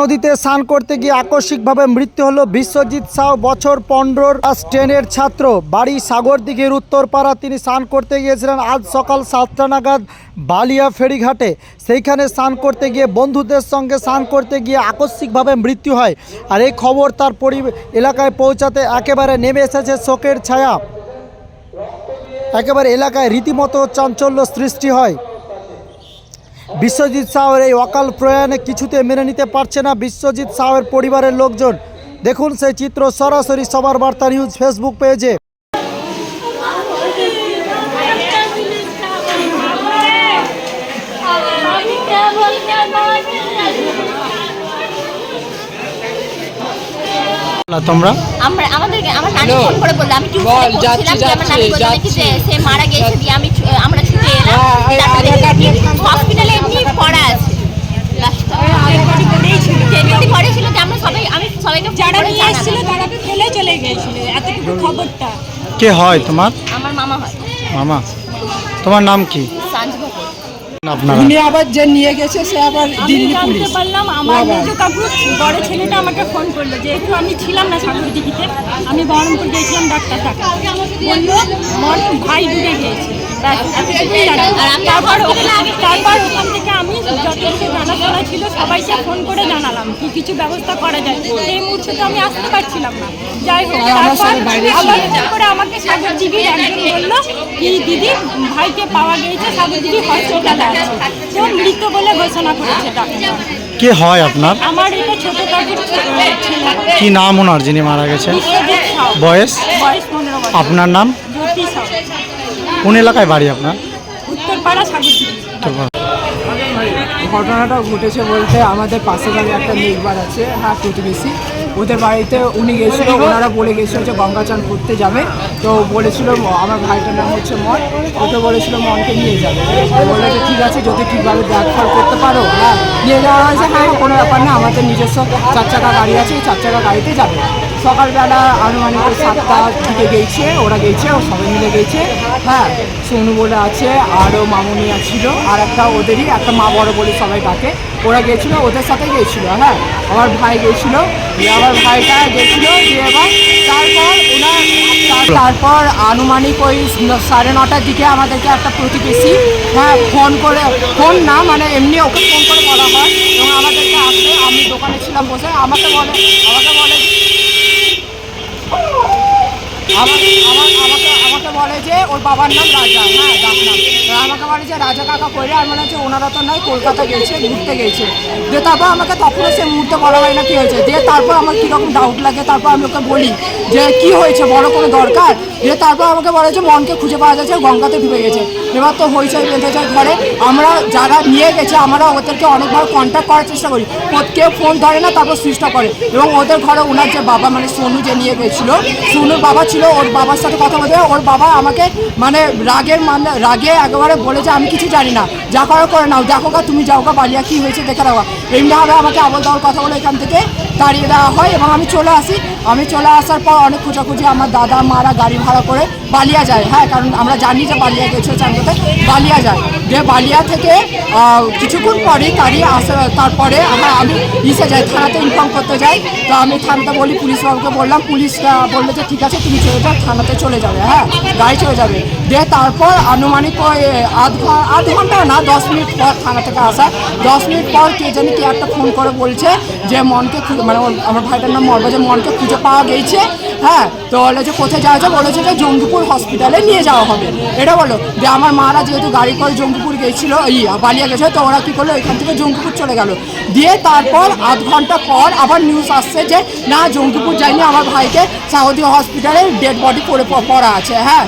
নদীতে স্নান করতে গিয়ে আকস্মিকভাবে মৃত্যু হলো বিশ্বজিৎ সাউ, বছর পনেরোর ক্লাস টেনের ছাত্র। বাড়ি সাগরদিঘির উত্তরপাড়া তিনি স্নান করতে গিয়েছিলেন আজ সকাল সাতটা নাগাদ বালিয়া ফেরিঘাটে। সেইখানে স্নান করতে গিয়ে বন্ধুদের সঙ্গে স্নান করতে গিয়ে আকস্মিকভাবে মৃত্যু হয়। আর এই খবর তার পরি এলাকায় পৌঁছাতে একেবারে নেমে এসেছে শোকের ছায়া। একেবারে এলাকায় রীতিমতো চাঞ্চল্য সৃষ্টি হয়। বিশ্বজিৎ সাহের এই অকাল প্রয়াণে কিছুতে মেনে নিতে পারছে না বিশ্বজিৎ সাহের পরিবারের লোকজন। দেখুন সেই চিত্র সরাসরি সবার বার্তা নিউজ ফেসবুক পেজে। তোমরা? আমরা আমাদেরকে আমার নানি ফোন করে বলল আমি টিউশনে যাচ্ছি, পড়ছিলাম যে আমার নানি বলল নাকি যে সে মারা গেছে দিয়ে আমি আমরা ছুটে এলাম। হ্যাঁ, হসপিটালে এমনি পড়া আছে লাশটা। ডেড বডি পড়ে ছিল যে আমরা সবাই আমি সবাইকে ফোন যারা করে নিয়ে জানালাম। এসেছিল তারা ফেলে চলে গিয়েছিল এতটুকু খবরটা কে হয় তোমার? আমার মামা হয়। মামা। তোমার নাম কি? সাঞ্জ আপনারা? উনি আবার যে নিয়ে গেছে সে আবার আমি দিল্লি পুলিশ। পারলাম আমার বাবা। কাকু বড় ছেলেটা আমাকে ফোন করল যেহেতু আমি ছিলাম না সাগরদিঘিতে আমি বহরমপুর গিয়েছিলাম ডাক্তার ডাক্তার বলল ভাই ডুবে গিয়েছে। তারপর তারপর ওখান থেকে আমি যতটুকু জানাশোনা ছিল সবাইকে ফোন করে জানালাম কি কিছু ব্যবস্থা করা যায় সেই মুহূর্তে তো আমি আসতে পারছিলাম না যাই হোক তারপর আবার করে আমাকে সাগরদিঘির একজন বলল কি দিদি ভাইকে পাওয়া গিয়েছে সাগরদিঘি হসপিটালে আছে তো মৃত বলে ঘোষণা করেছে ডাক্তার কে হয় আপনার? আমার এটা ছোট কি নাম ওনার যিনি মারা গেছেন? বয়স? বয়স আপনার নাম? জ্যোতি কোন এলাকায় বাড়ি আপনার? উত্তরপাড়া ঘটনাটা ঘটেছে বলতে আমাদের পাশের বাড়ি একটা নেইবার আছে হ্যাঁ প্রতিবেশী। ওদের বাড়িতে উনি গেছিল ওনারা বলে গেছিল যে গঙ্গা চান করতে যাবে। তো বলেছিল ম- আমার ভাইটার নাম হচ্ছে মন। ওকে বলেছিল মনকে নিয়ে যাবে। তো বলে যে ঠিক আছে যদি ঠিকভাবে দেখভাল করতে পারো হ্যাঁ নিয়ে যাওয়া হয়েছে। হ্যাঁ কোনো ব্যাপার না আমাদের নিজস্ব চার চাকা গাড়ি আছে চার চাকা গাড়িতে যাবে। সকালবেলা আনুমানিক সাতটা থেকে গেছে ওরা গেছে ও সবাই মিলে গেছে হ্যাঁ সোনু বলে আছে, আরও মামুনিয়া ছিল আর একটা ওদেরই, একটা মা বড় বলে সবাই ডাকে। ওরা গেছিল, ওদের সাথে গেছিল হ্যাঁ। আমার ভাই গেছিল আমার ভাইটা গেছিল, দিয়ে এবার তারপর ওনার, তারপর আনুমানিক ওই সাড়ে নটার দিকে আমাদেরকে একটা প্রতিবেশী হ্যাঁ ফোন করে, ফোন না মানে এমনি ওকে ফোন করে বলা হয়। এবং আমাদেরকে আসলে আমি দোকানে ছিলাম বসে, আমাকে বলে, আমাকে আমাকে আমার আমাকে যে ওর বাবার নাম রাজা। হ্যাঁ ডাক নাম। আমাকে বলে যে রাজা কাকা কইরে আর মনে হচ্ছে ওনারা তো নয়, কলকাতা গেছে, ঘুরতে গেছে। দিয়ে তারপর আমাকে তখনও সে মুহূর্তে বলা হয় না কি হয়েছে। দিয়ে তারপর আমার কীরকম ডাউট লাগে, তারপর আমি ওকে বলি যে কি হয়েছে, বড় কোনো দরকার? দিয়ে তারপর আমাকে বলে যে মনকে খুঁজে পাওয়া যাচ্ছে, গঙ্গাতে ডুবে গেছে। এবার তো হইচই বেঁধে যায় ঘরে। আমরা যারা নিয়ে গেছে, আমরা ওদেরকে অনেকবার কন্ট্যাক্ট করার চেষ্টা করি। কেউ ফোন ধরে না, তারপর সুইচটা করে। এবং ওদের ঘরে ওনার যে বাবা মানে সোনু যে নিয়ে গেছিল, সোনুর বাবা ছিল, ওর বাবার সাথে কথা বলতে, ওর বাবা আমাকে মানে রাগের মানে রাগে একেবারে বলে যে আমি কিছু জানি না। যা করো, করে নাও, দেখো গা, তুমি যাও গা বালিয়া কী হয়েছে, দেখে রাখা এমনিভাবে আমাকে আবল দেওয়ার কথা বলে এখান থেকে তাড়িয়ে দেওয়া হয় এবং আমি চলে আসি। আমি চলে আসার পর অনেক খোঁজাখুঁজি আমার দাদা, মারা গাড়ি ভাড়া করে বালিয়া যায়। হ্যাঁ কারণ আমরা জানি যে বালিয়া গেছে করতে বালিয়া যায়। যে বালিয়া থেকে কিছুক্ষণ পরে তাড়িয়ে আসা, তারপরে হ্যাঁ আমি ইসে যাই, থানাতে ইনফর্ম করতে যাই। তো আমি থানাতে বলি পুলিশ বাবুকে বললাম, পুলিশরা বলল যে, ঠিক আছে, তুমি চলে যাও, থানাতে চলে যাবে। হ্যাঁ গাড়ি চলে যাবে। দিয়ে তারপর আনুমানিক আধ আধ ঘণ্টা না, দশ মিনিট পর থানা থেকে আসা। দশ মিনিট পর কে জানি কে একটা ফোন করে বলছে যে মনকে মানে আমার ভাইটার নাম মরবা যে মনকে খুঁজে পাওয়া গেছে। হ্যাঁ তো বলে যে কোথায় যাওয়া যায়? বলেছে যে জঙ্গিপুর হসপিটালে নিয়ে যাওয়া হবে। এটা বলো, যে আমার মারা যেহেতু গাড়ি করে জঙ্গিপুর গেছিল এই বালিয়া গেছে, তো ওরা কী করল? এখান থেকে জঙ্গিপুর চলে গেল। দিয়ে তারপর আধ ঘণ্টা পর আবার নিউজ আসছে যে, না, জঙ্গিপুর যায়নি, আমার ভাইকে সাউদি হসপিটালে ডেড বডি পড়ে পড়া আছে হ্যাঁ।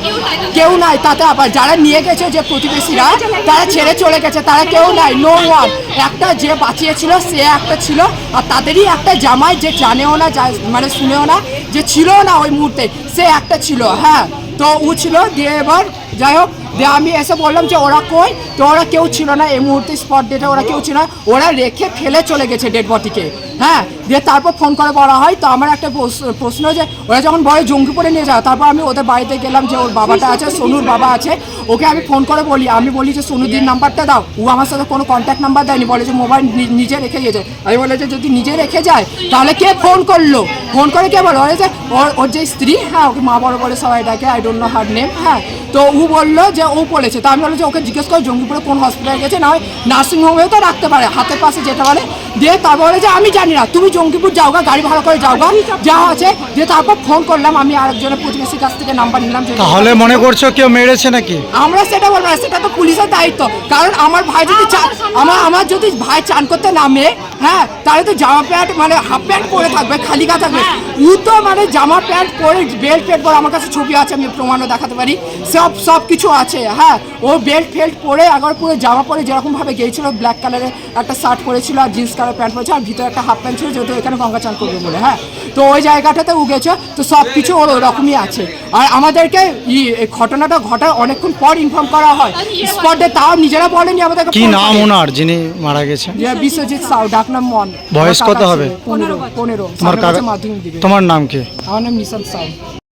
কেউ নাই, তাতে আবার যারা নিয়ে গেছে যে প্রতিবেশীরা, তারা ছেড়ে চলে গেছে, তারা কেউ নাই নো ওয়ান একটা যে বাঁচিয়েছিল, সে একটা ছিল, আর তাদেরই একটা জামাই যে জানেও না মানে শুনেও না, যে ছিল না ওই মুহূর্তে। সে একটা ছিল হ্যাঁ। তো ও ছিল দিয়ে এবার যাই হোক দিয়ে আমি এসে বললাম যে ওরা কই? তো ওরা কেউ ছিল না এই মুহূর্তে স্পট ডেটে ওরা কেউ ছিল না। ওরা রেখে ফেলে চলে গেছে ডেড বডিকে হ্যাঁ? দিয়ে তারপর ফোন করে বলা হয়, তো আমার একটা প্রশ্ন- যে, ওরা যখন বলে জঙ্গিপুরে নিয়ে যাও, তারপর আমি ওদের বাড়িতে গেলাম যে ওর বাবাটা আছে, সোনুর বাবা আছে, ওকে আমি ফোন করে বলি। আমি বলি যে সোনুদির নাম্বারটা দাও। ও আমার সাথে কোনো কন্ট্যাক্ট নাম্বার দেয়নি, বলে যে মোবাইল নিজে রেখে গেছে। আমি বলে যে, যদি নিজে রেখে যায়, তাহলে কে ফোন করল? ফোন করে কে বলো? বলে যে, ওর ওর যে স্ত্রী হ্যাঁ ওকে মা বড় বলে সবাই ডাকে I don't know her name হ্যাঁ। তো ও বলল যে ও বলেছে। তা আমি বললাম যে ওকে জিজ্ঞেস করো জঙ্গিপুরে কোন হসপিটালে গেছে, না হয় নার্সিংহোমেও তো রাখতে পারে, হাতের পাশে যেটা পারে। দিয়ে তারপর বলে যে আমি জানি না। তুমি জঙ্গিপুর যাও গা গাড়ি ভাড়া করে যাও গা যা আছে দিয়ে তারপর ফোন করলাম। আমি আরেকজনের প্রতিবেশীর কাছ থেকে নাম্বার নিলাম তাহলে মনে করছ কেউ মেরেছে নাকি? আমরা সেটা বলব না সেটা তো পুলিশের দায়িত্ব। কারণ আমার ভাই যদি আমার আমার যদি ভাই চান করতে নামে হ্যাঁ তাহলে তো জামা প্যান্ট মানে হাফ প্যান্ট পরে থাকবে খালি গা থাকবে। ও তো মানে জামা প্যান্ট পরে বেল্ট ফেল্ট পরে আমার কাছে ছবি আছে আমি প্রমাণও দেখাতে পারি। সব সব কিছু আছে হ্যাঁ। ও বেল্ট ফেল্ট পরে একবার পুরো জামা পরে যেরকম ভাবে গিয়েছিল ব্ল্যাক কালারের একটা শার্ট পরেছিল আর জিন্স কালার প্যান্ট পরেছিল আর ভিতরে একটা হাফ প্যান্ট ছিল যেহেতু এখানে গঙ্গা চান করবে বলে হ্যাঁ? তো ওই জায়গাটাতে ও গেছে তো সব কিছু ওর ওরকমই আছে। আর আমাদেরকে ই ঘটনাটা ঘটার অনেকক্ষণ পর ইনফর্ম করা হয়। স্পটে তাও নিজেরা বলেনি আমাদেরকে কি নাম ওনার যিনি মারা গেছেন? যে বিশ্বজিৎ সাউ ডাকনাম মন। বয়স কত হবে? পনেরো পনেরো। তোমার মাধ্যমিক দিবে। তোমার নাম কি? আমার নাম নিশান্ত সাউ।